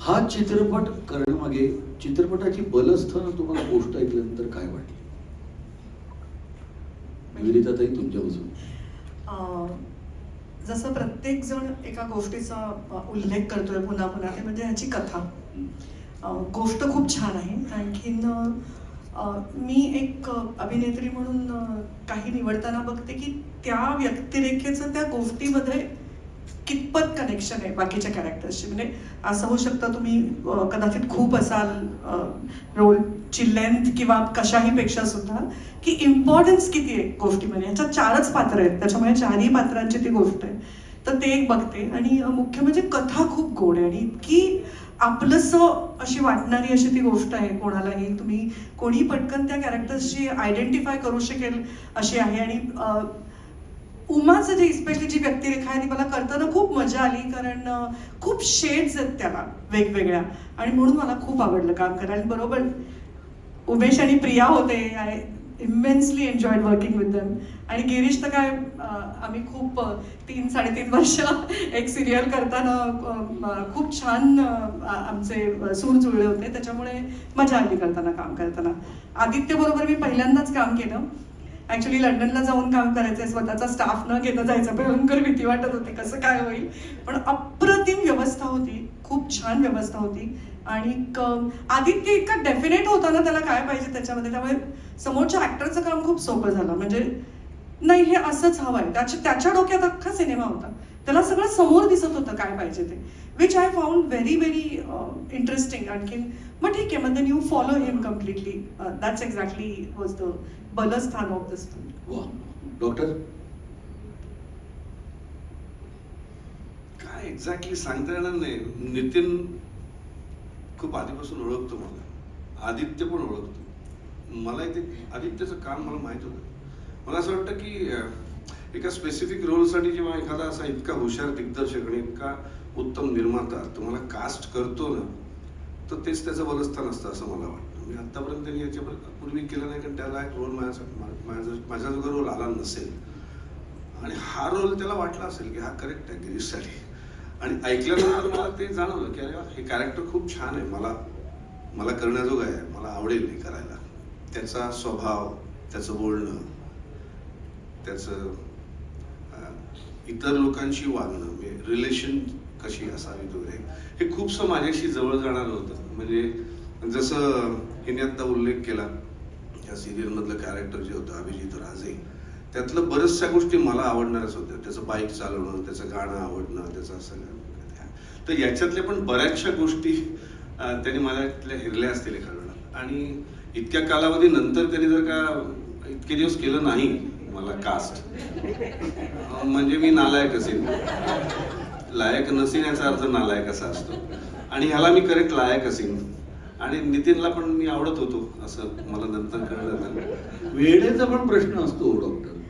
हा चित्रपट करण्यामागे चित्रपटाची बलस्थान तुम्हाला गोष्ट ऐकल्यानंतर काय वाटली? विदिताताई तुमच्यापासून. जसं प्रत्येक जण एका गोष्टीचा उल्लेख करतोय पुन्हा पुन्हा ते म्हणजे ह्याची कथा. गोष्ट खूप छान आहे. आणखीन मी एक अभिनेत्री म्हणून काही निवडताना बघते की त्या व्यक्तिरेखेचं त्या गोष्टीमध्ये कितपत कनेक्शन आहे बाकीच्या कॅरेक्टर्सशी म्हणजे असं होऊ शकतं तुम्ही कदाचित खूप असाल रोलची लेंथ किंवा कशाही पेक्षा सुद्धा की इम्पॉर्टन्स किती आहे गोष्टीमध्ये? ह्याच्यात चारच पात्र आहेत. त्याच्यामुळे चारही पात्रांची ती गोष्ट आहे. तर ते एक बघते. आणि मुख्य म्हणजे कथा खूप गोड आहे. आणि इतकी आपलंसं अशी वाटणारी अशी ती गोष्ट आहे कोणालाही. तुम्ही कोणी पटकन त्या कॅरेक्टर्सशी आयडेंटिफाय करू शकेल अशी आहे. आणि उमाचं जे स्पेशली जी व्यक्तिरेखा आहे ती मला करताना खूप मजा आली कारण खूप शेड्स आहेत त्याला वेगवेगळ्या. आणि म्हणून मला खूप आवडलं काम करायला बरोबर उमेश आणि प्रिया होते. I immensely enjoyed working with them आणि गिरीश तर काय आम्ही खूप तीन साडेतीन वर्ष एक सिरियल करताना खूप छान आमचे सूर जुळले होते. त्याच्यामुळे मजा आली करताना काम करताना. आदित्य बरोबर मी पहिल्यांदाच काम केलं. ऍक्च्युली लंडनला जाऊन काम करायचंय स्वतःचा स्टाफ न घेता जायचं भयंकर भीती वाटत होती कसं काय होईल? पण अप्रतिम व्यवस्था होती खूप छान व्यवस्था होती. आणि आदित्य इतका डेफिनेट होता ना त्याला काय पाहिजे त्याच्यामध्ये? त्यामुळे समोरच्या ऍक्टरचं काम खूप सोपं झालं. म्हणजे नाही हे असंच हवं आहे त्याच्या त्याच्या डोक्यात अख्खा सिनेमा होता. त्याला सगळं समोर दिसत होतं काय पाहिजे ते which I found very very interesting आणखीन मग ठीक आहे मग then you follow him completely that's exactly was the बलस्थान of this doctor काय एक्झॅक्टली सांगता येणार नाही. नितीन खूप आधीपासून ओळखतो मला. आदित्य पण ओळखतो. मला ते आदित्यचं काम मला माहीत होतं. मला असं वाटतं की एका स्पेसिफिक रोलसाठी जेव्हा एखादा असा इतका हुशार दिग्दर्शक आणि इतका उत्तम निर्माता तुम्हाला कास्ट करतो ना तर तेच त्याचं बलस्थान असतं असं मला वाटतं. म्हणजे आतापर्यंत त्यांनी याच्या पूर्वी केलं नाही कारण त्याला एक रोल माझ्यासाठी मा- रोल आला नसेल. आणि हा रोल त्याला वाटला असेल की हा करेक्ट आहे गिरीशसाठी. आणि ऐकल्यानंतर मला ते जाणवलं की अरे हे कॅरेक्टर खूप छान आहे. मला मला करण्याजोगं आहे. मला आवडेल हे करायला. त्याचा स्वभाव त्याचं बोलणं त्याचं इतर लोकांशी वागणं म्हणजे रिलेशन कशी असावी वगैरे हे खूपसं माझ्याशी जवळ जाणारं होतं. म्हणजे जसं हिने आता उल्लेख केला या सिरियलमधलं कॅरेक्टर जे होतं अभिजित राजे त्यातलं बऱ्याचशा गोष्टी मला आवडणारच होत्या. त्याचं बाईक चालवणं त्याचं गाणं आवडणं त्याचं असं तर याच्यातल्या पण बऱ्याचशा गोष्टी त्याने मला हिरल्या असतील एखाद्या आणि इतक्या कालावधीनंतर त्यांनी जर का इतके दिवस केलं नाही मला कास्ट म्हणजे मी नालायक असेल लायक नसेन याचा अर्थ नालायक असा असतो. आणि ह्याला मी करेक्ट लायक असेन. आणि नितीनला पण मी आवडत होतो असं मला नंतर कळलं वेळेचा पण प्रश्न असतो डॉक्टर